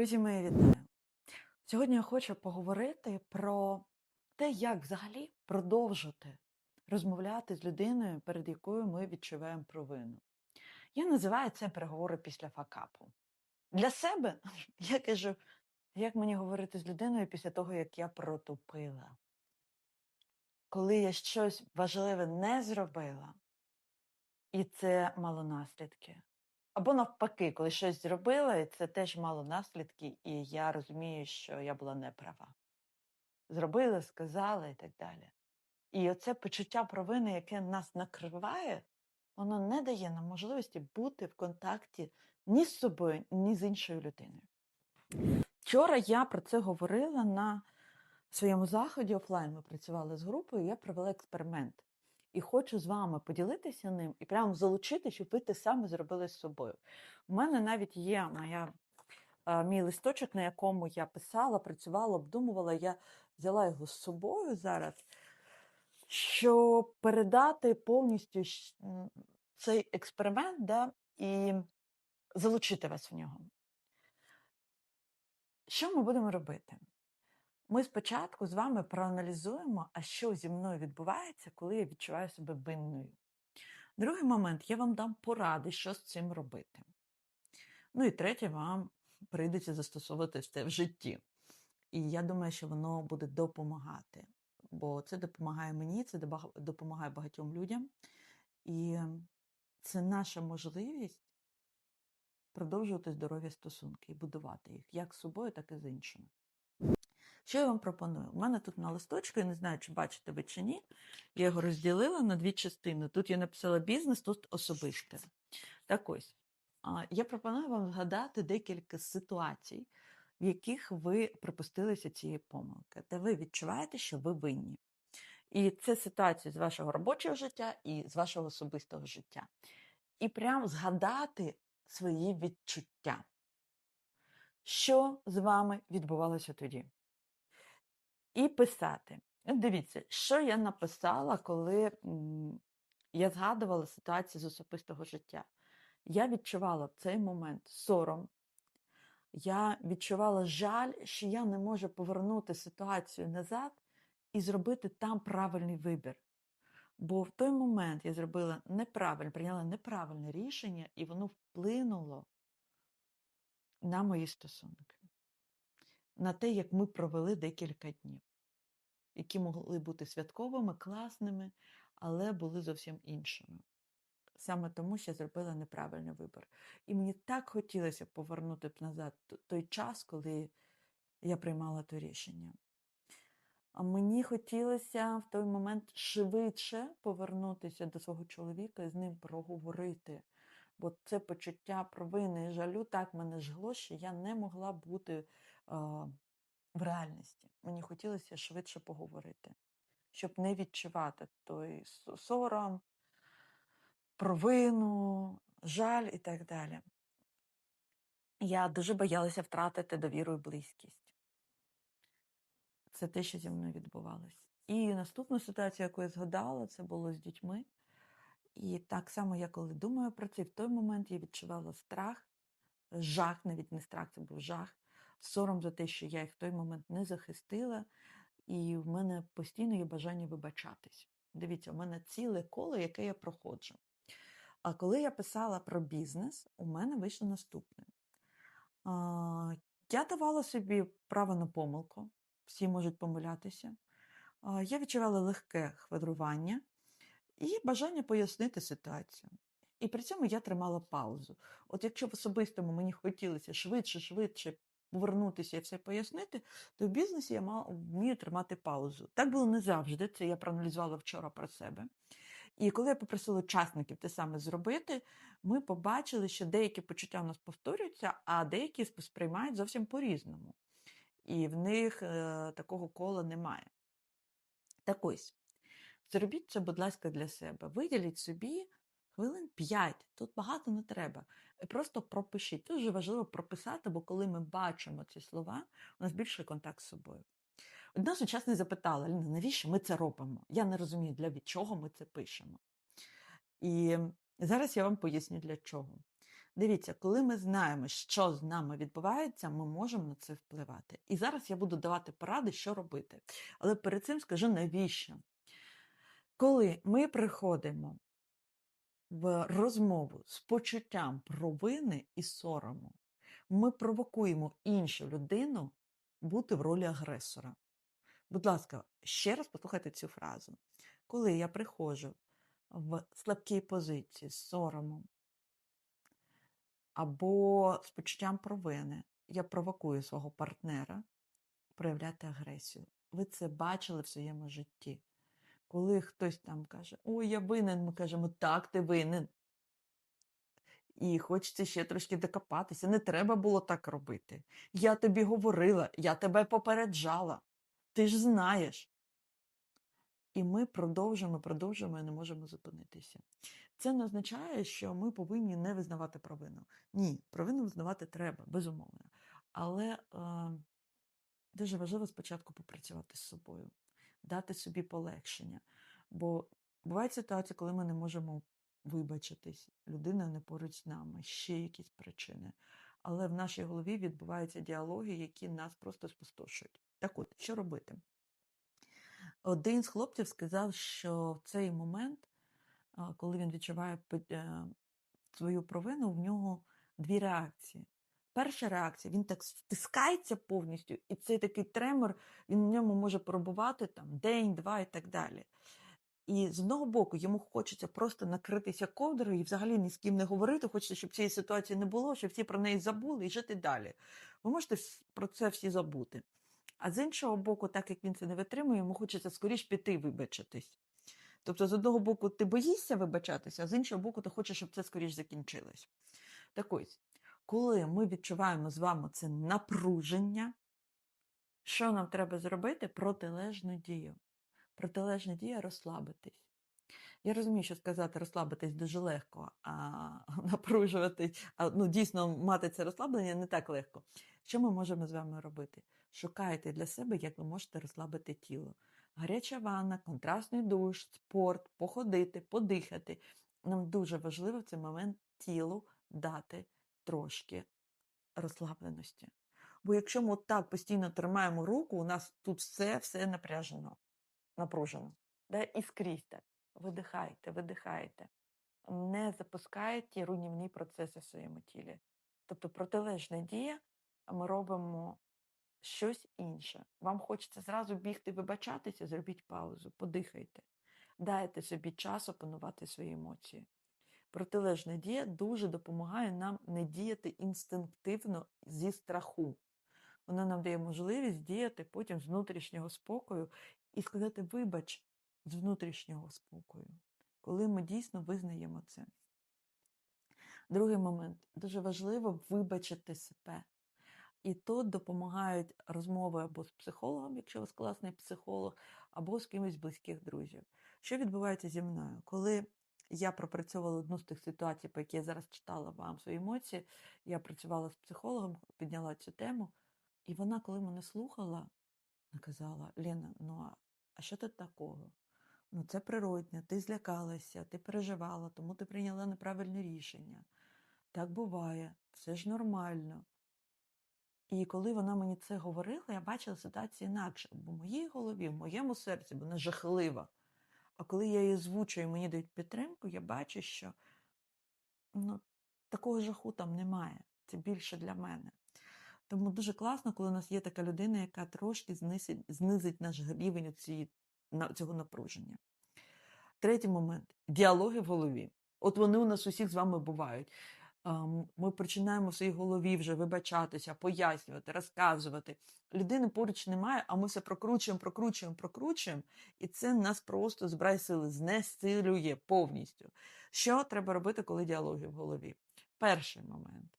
Друзі, мої вітаю. Сьогодні я хочу поговорити про те, як взагалі продовжити розмовляти з людиною, перед якою ми відчуваємо провину. Я називаю це переговори після факапу. Для себе я кажу, як мені говорити з людиною після того, як я протупила. Коли я щось важливе не зробила, і це мало наслідки. Або навпаки, коли щось зробила, і це теж мало наслідки, і я розумію, що я була неправа. Зробила, сказала і так далі. І оце почуття провини, яке нас накриває, воно не дає нам можливості бути в контакті ні з собою, ні з іншою людиною. Вчора я про це говорила на своєму заході офлайн. Ми працювали з групою, я провела експеримент. І хочу з вами поділитися ним і прямо залучити, щоб ви те саме зробили з собою. У мене навіть є моя, мій листочок, на якому я писала, працювала, обдумувала. Я взяла його з собою зараз, щоб передати повністю цей експеримент да, і залучити вас в нього. Що ми будемо робити? Ми спочатку з вами проаналізуємо, а що зі мною відбувається, коли я відчуваю себе винною. Другий момент я вам дам поради, що з цим робити. Ну і третє, вам прийдеться застосовувати це в житті. І я думаю, що воно буде допомагати. Бо це допомагає мені, це допомагає багатьом людям. І це наша можливість продовжувати здорові стосунки і будувати їх як з собою, так і з іншими. Що я вам пропоную? У мене тут на листочку, я не знаю, чи бачите ви чи ні. Я його розділила на дві частини. Тут я написала бізнес, тут особисте. Так ось, я пропоную вам згадати декілька ситуацій, в яких ви припустилися цієї помилки, де ви відчуваєте, що ви винні. І це ситуації з вашого робочого життя і з вашого особистого життя. І прям згадати свої відчуття. Що з вами відбувалося тоді? І писати. Дивіться, що я написала, коли я згадувала ситуацію з особистого життя. Я відчувала в цей момент сором. Я відчувала жаль, що я не можу повернути ситуацію назад і зробити там правильний вибір. Бо в той момент я зробила неправильне, прийняла неправильне рішення, і воно вплинуло на мої стосунки, на те, як ми провели декілька днів які могли бути святковими, класними, але були зовсім іншими. Саме тому, що я зробила неправильний вибір. І мені так хотілося повернути б назад той час, коли я приймала то рішення. А мені хотілося в той момент швидше повернутися до свого чоловіка і з ним проговорити. Бо це почуття провини і жалю так мене жгло, що я не могла бути а, в реальності. Мені хотілося швидше поговорити, щоб не відчувати той сором, провину, жаль і так далі. Я дуже боялася втратити довіру і близькість. Це те, що зі мною відбувалося. І наступну ситуацію, яку я згадала, це було з дітьми. І так само, я коли думаю про це, в той момент я відчувала страх, жах, навіть не страх, це був жах, сором за те, що я їх в той момент не захистила, і в мене постійно є бажання вибачатись. Дивіться, у мене ціле коло, яке я проходжу. А коли я писала про бізнес, у мене вийшло наступне. Я давала собі право на помилку, всі можуть помилятися. Я відчувала легке хвилювання і бажання пояснити ситуацію. І при цьому я тримала паузу. От якщо в особистому мені хотілося швидше, швидше повернутися і все пояснити, то в бізнесі я мала вмію тримати паузу. Так було не завжди. Це я проаналізувала вчора про себе. І коли я попросила учасників те саме зробити, ми побачили, що деякі почуття у нас повторюються, а деякі сприймають зовсім по-різному. І в них е, такого кола немає. Так ось, зробіть це, будь ласка, для себе. Виділіть собі хвилин 5, тут багато не треба. Е, Просто пропишіть. Дуже важливо прописати, бо коли ми бачимо ці слова, у нас більший контакт з собою. Одна з учасниць запитала, Ліна, навіщо ми це робимо? Я не розумію, для чого ми це пишемо. І зараз я вам поясню для чого. Дивіться, коли ми знаємо, що з нами відбувається, ми можемо на це впливати. І зараз я буду давати поради, що робити. Але перед цим скажу навіщо. Коли ми приходимо в розмову з почуттям провини і сорому, ми провокуємо іншу людину бути в ролі агресора. Будь ласка, ще раз послухайте цю фразу. Коли я приходжу в слабкій позиції з соромом або з почуттям провини, я провокую свого партнера проявляти агресію. Ви це бачили в своєму житті. Коли хтось там каже, ой, я винен, ми кажемо, так, ти винен. І хочеться ще трошки докопатися. Не треба було так робити. Я тобі говорила, я тебе попереджала. Ти ж знаєш. І ми продовжуємо, продовжуємо і не можемо зупинитися. Це не означає, що ми повинні не визнавати провину. Ні, провину визнавати треба, безумовно. Але е, дуже важливо спочатку попрацювати з собою, дати собі полегшення. Бо бувають ситуації, коли ми не можемо вибачитись, людина не поруч з нами, ще якісь причини. Але в нашій голові відбуваються діалоги, які нас просто спустошують. Так от, що робити? Один з хлопців сказав, що в цей момент, коли він відчуває е, свою провину, в нього дві реакції. Перша реакція, він так стискається повністю, і цей такий тремор, він в ньому може пробувати там день, два і так далі. І з одного боку йому хочеться просто накритися ковдрою і взагалі ні з ким не говорити. Хочеться, щоб цієї ситуації не було, щоб всі про неї забули і жити далі. Ви можете про це всі забути. А з іншого боку, так як він це не витримує, йому хочеться скоріш піти вибачитись. Тобто, з одного боку, ти боїшся вибачатися, а з іншого боку, ти хочеш, щоб це скоріш закінчилось. Так ось, коли ми відчуваємо з вами це напруження, що нам треба зробити? Протилежну дію. Протилежна дія розслабитись. Я розумію, що сказати розслабитись дуже легко, а напружуватись, а ну, дійсно мати це розслаблення не так легко. Що ми можемо з вами робити? Шукайте для себе, як ви можете розслабити тіло. Гаряча ванна, контрастний душ, спорт, походити, подихати. Нам дуже важливо в цей момент тілу дати трошки розслабленості. Бо якщо ми так постійно тримаємо руку, у нас тут все, все напряжено, напружено. Да? І скрізь так. Видихайте, видихайте. Не запускайте руйнівні процеси в своєму тілі. Тобто протилежна дія, ми робимо щось інше. Вам хочеться зразу бігти, вибачатися, зробіть паузу, подихайте. Дайте собі час опанувати свої емоції. Протилежна дія дуже допомагає нам не діяти інстинктивно зі страху. Вона нам дає можливість діяти потім з внутрішнього спокою і сказати вибач з внутрішнього спокою, коли ми дійсно визнаємо це. Другий момент дуже важливо вибачити себе. І тут допомагають розмови або з психологом, якщо вас класний психолог, або з кимось з близьких друзів. Що відбувається зі мною? Коли я пропрацьовувала одну з тих ситуацій, по якій я зараз читала вам свої емоції, я працювала з психологом, підняла цю тему, і вона, коли мене слухала, вона казала: Лена, ну а- а що тут такого? Ну, це природне, ти злякалася, ти переживала, тому ти прийняла неправильне рішення. Так буває, все ж нормально. І коли вона мені це говорила, я бачила ситуацію інакше. Бо в моїй голові, в моєму серці вона жахлива. А коли я її звучу і мені дають підтримку, я бачу, що ну, такого жаху там немає. Це більше для мене. Тому дуже класно, коли у нас є така людина, яка трошки знизить, знизить наш рівень цієї, цього напруження. Третій момент діалоги в голові. От вони у нас усіх з вами бувають. Ми починаємо в своїй голові вже вибачатися, пояснювати, розказувати. Людини поруч немає, а ми все прокручуємо, прокручуємо, прокручуємо, і це нас просто збирає сили, знесилює повністю. Що треба робити, коли діалоги в голові? Перший момент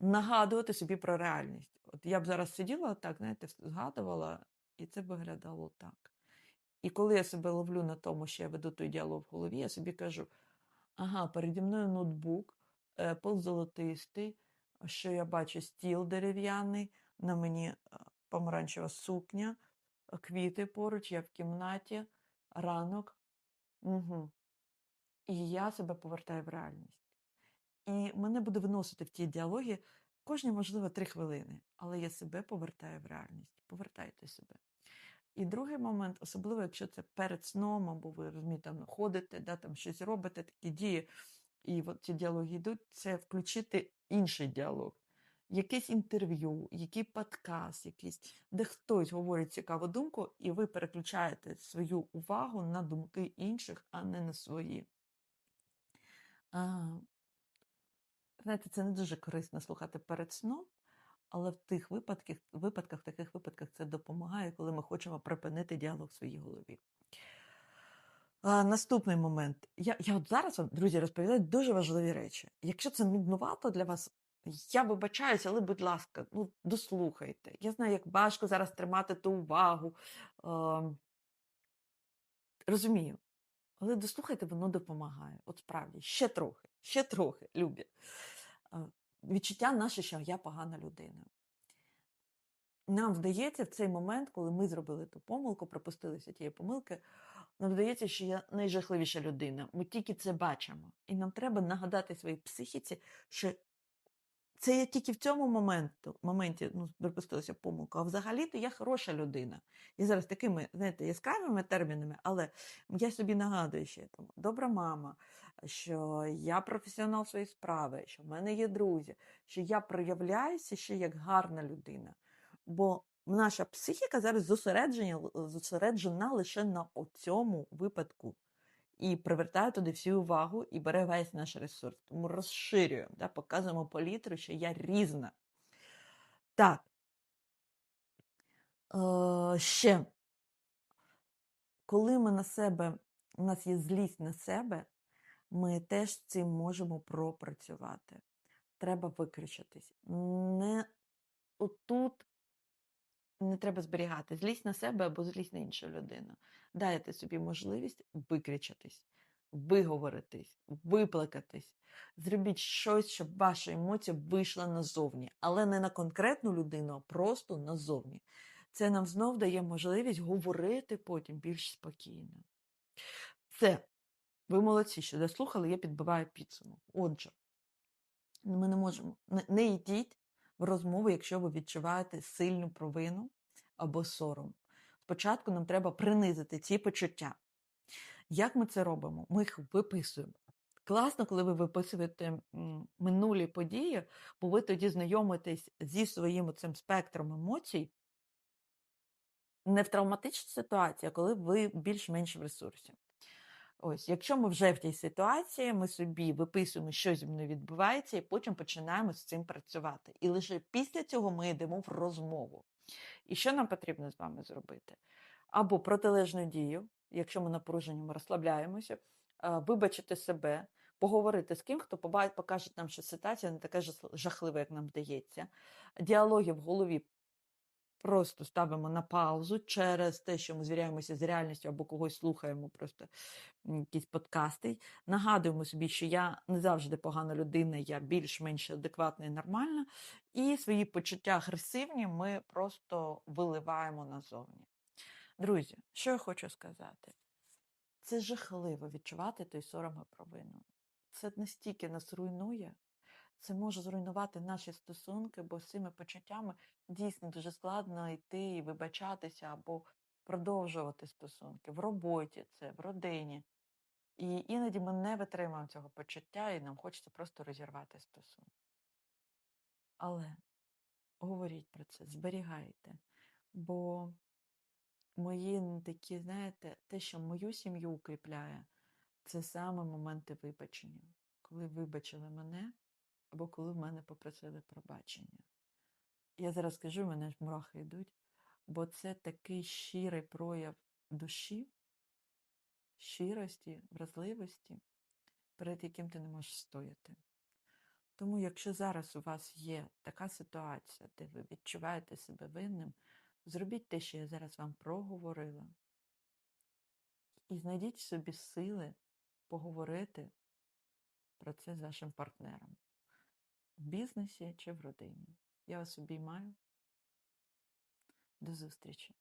нагадувати собі про реальність. От я б зараз сиділа так, знаєте, згадувала, і це б виглядало так. І коли я себе ловлю на тому, що я веду той діалог в голові, я собі кажу: ага, переді мною ноутбук, Apple золотистий, що я бачу стіл дерев'яний, на мені е, помаранчева сукня, е, квіти поруч, я в кімнаті, ранок. Угу. І я себе повертаю в реальність. І мене буде виносити в ті діалоги кожні, можливо, три хвилини. Але я себе повертаю в реальність. Повертайте себе. І другий момент, особливо, якщо це перед сном, або ви розумієте, там ходите, да, там щось робите, такі дії, і от ці діалоги йдуть, це включити інший діалог. Якесь інтерв'ю, який подкаст, якийсь, де хтось говорить цікаву думку, і ви переключаєте свою увагу на думки інших, а не на свої. А, знаєте, це не дуже корисно слухати перед сном, але в тих випадках, випадках, таких випадках це допомагає, коли ми хочемо припинити діалог в своїй голові. А, наступний момент. Я, я от зараз вам, друзі, розповідаю дуже важливі речі. Якщо це нуднувато для вас, я вибачаюся, але, будь ласка, ну, дослухайте. Я знаю, як важко зараз тримати ту увагу. Е, розумію. Але дослухайте, воно допомагає. От справді, ще трохи, ще трохи, любі. Е, відчуття наше, що я погана людина. Нам вдається в цей момент, коли ми зробили ту помилку, пропустилися тієї помилки, нам здається, що я найжахливіша людина. Ми тільки це бачимо. І нам треба нагадати своїй психіці, що це я тільки в цьому моменту, моменті ну, припустилася помилку, а взагалі-то я хороша людина. І зараз такими, знаєте, яскравими термінами, але я собі нагадую, що я там добра мама, що я професіонал своєї справи, що в мене є друзі, що я проявляюся ще як гарна людина. Бо наша психіка зараз зосереджена, зосереджена лише на цьому випадку і привертає туди всю увагу і бере весь наш ресурс. Тому розширюємо, да, показуємо палітру, що я різна. Так. Е, Ще, коли ми на себе, у нас є злість на себе, ми теж цим можемо пропрацювати. Треба викричатись. Не отут не треба зберігати злість на себе або злість на іншу людину. Дайте собі можливість викричатись, виговоритись, виплакатись. Зробіть щось, щоб ваша емоція вийшла назовні, але не на конкретну людину, а просто назовні. Це нам знов дає можливість говорити потім більш спокійно. Це, ви молодці, що дослухали, я підбиваю підсумок. Отже, ми не можемо, не, йдіть розмову, якщо ви відчуваєте сильну провину або сором. Спочатку нам треба принизити ці почуття. Як ми це робимо? Ми їх виписуємо. Класно, коли ви виписуєте минулі події, бо ви тоді знайомитесь зі своїм цим спектром емоцій. Не в травматичній ситуації, а коли ви більш-менш в ресурсі. Ось, якщо ми вже в тій ситуації, ми собі виписуємо, що зі мною відбувається, і потім починаємо з цим працювати. І лише після цього ми йдемо в розмову. І що нам потрібно з вами зробити? Або протилежну дію, якщо ми напружені, ми розслабляємося, вибачити себе, поговорити з ким, хто покаже нам, що ситуація не така жахлива, як нам здається. Діалоги в голові просто ставимо на паузу через те, що ми звіряємося з реальністю або когось слухаємо, просто якісь подкасти. Нагадуємо собі, що я не завжди погана людина, я більш-менш адекватна і нормальна. І свої почуття агресивні ми просто виливаємо назовні. Друзі, що я хочу сказати? Це жахливо відчувати той сором і провину. Це настільки нас руйнує, це може зруйнувати наші стосунки, бо з цими почуттями дійсно дуже складно йти і вибачатися або продовжувати стосунки в роботі, це в родині. І іноді ми не витримуємо цього почуття, і нам хочеться просто розірвати стосунки. Але говоріть про це, зберігайте. Бо мої такі, знаєте, те, що мою сім'ю укріпляє, це саме моменти вибачення. Коли вибачили мене, або коли в мене попросили пробачення. Я зараз скажу, мене ж мурахи йдуть, бо це такий щирий прояв душі, щирості, вразливості, перед яким ти не можеш стояти. Тому, якщо зараз у вас є така ситуація, де ви відчуваєте себе винним, зробіть те, що я зараз вам проговорила. І знайдіть собі сили поговорити про це з вашим партнером в бізнесі чи в родині. Я вас обіймаю. До зустрічі!